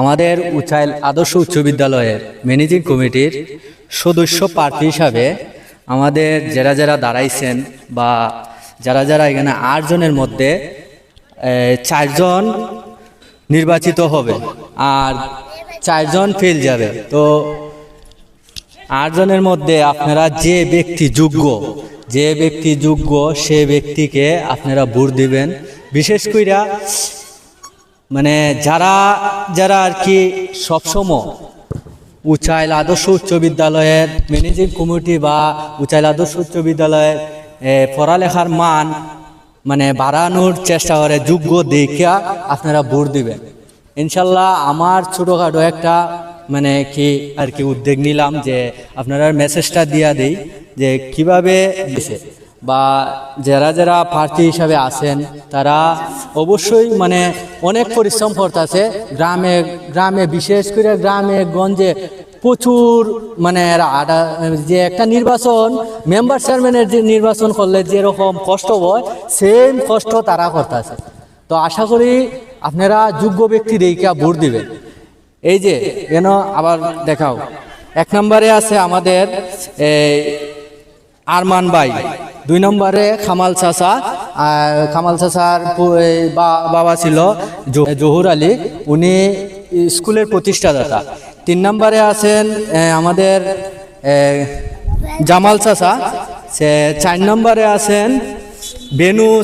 আমাদের উচাইল আদর্শ উচ্চ বিদ্যালয়ের ম্যানেজিং কমিটির সদস্য প্রার্থী হিসাবে আমাদের যারা যারা দাঁড়াইছেন বা যারা যারা এখানে আটজনের মধ্যে চারজন নির্বাচিত হবে আর চারজন ফেল যাবে। তো আটজনের মধ্যে আপনারা যে ব্যক্তি যোগ্য, যে ব্যক্তি যোগ্য সে ব্যক্তিকে আপনারা ভোট দিবেন। বিশেষ কইরা মানে যারা যারা আর কি সবসময় উচাইল আদর্শ উচ্চ বিদ্যালয়ের ম্যানেজিং কমিটি বা উচাইল আদর্শ উচ্চ বিদ্যালয়ের পড়ালেখার মান মানে বাড়ানোর চেষ্টা করে যোগ্য দেখিয়া আপনারা ভোট দিবেন। ইনশাল্লাহ আমার ছোটোখাটো একটা মানে কি আর কি উদ্যোগ নিলাম যে আপনারা মেসেজটা দিয়া দিই যে কীভাবে দিছে বা যারা যারা প্রার্থী হিসাবে আছেন তারা অবশ্যই মানে অনেক পরিশ্রম করতেছে। গ্রামে গ্রামে, বিশেষ করে গ্রামে, গঞ্জে প্রচুর মানে যে একটা নির্বাচন, মেম্বার চেয়ারম্যানের যে নির্বাচন করলে যেরকম কষ্ট হয় সেম কষ্ট তারা করতেছে। তো আশা করি আপনারা যোগ্য ব্যক্তি দেখে ভোট দিবেন। এই যে, কেন আবার দেখাও। এক নম্বরে আছে আমাদের আরমান বাই দুই নম্বরে খামাল চাচা। আর খামাল চাচার বা- বাবা ছিল জহুর আলী। উনি স্কুলের প্রতিষ্ঠাদাতা। তিন নম্বরে আছেন আমাদের জামাল চাচা। সে চার নম্বরে আছেন বেনু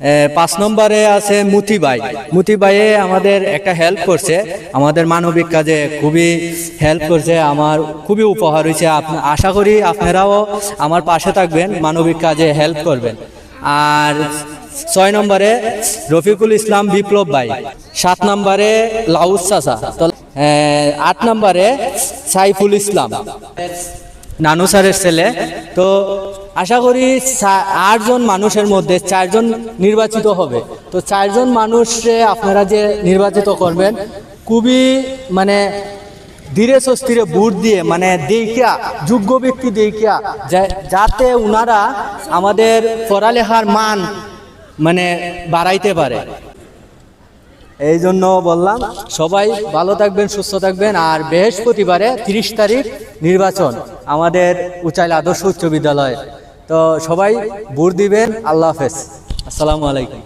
এ, পাঁচ নম্বরে আছে মুতি ভাই মুতি ভাইয়ে আমাদের একটা হেল্প করছে। আমাদের মানবিক কাজে খুবই হেল্প করছে। আমার খুবই উপহার হয়েছে। আশা করি আপনারাও আমার পাশে থাকবেন। মানবিক কাজে হেল্প করবেন। আর ছয় নম্বরে রফিকুল ইসলাম বিপ্লব ভাই। সাত নম্বরে লাউস চাচা। আট নম্বরে সাইফুল ইসলাম। নানু স্যারের ছেলে। তো আশা করি আটজন মানুষের মধ্যে চারজন নির্বাচিত হবে। তো চারজন মানুষে আপনারা যে নির্বাচিত করবেন, খুবই মানে ধীরে সস্থিরে ভোট দিয়ে মানে দেখিয়া, যোগ্য ব্যক্তি দেখিয়া যাতে উনারা আমাদের পড়ালেখার মান মানে বাড়াইতে পারে। এই জন্য বললাম, সবাই ভালো থাকবেন, সুস্থ থাকবেন। আর বৃহস্পতিবারে তিরিশ তারিখ নির্বাচন, আমাদের উচাইল আদর্শ উচ্চ বিদ্যালয়। তো সবাই ভোট দিবেন, আল্লাহ হাফেজ। আসসালামু আলাইকুম।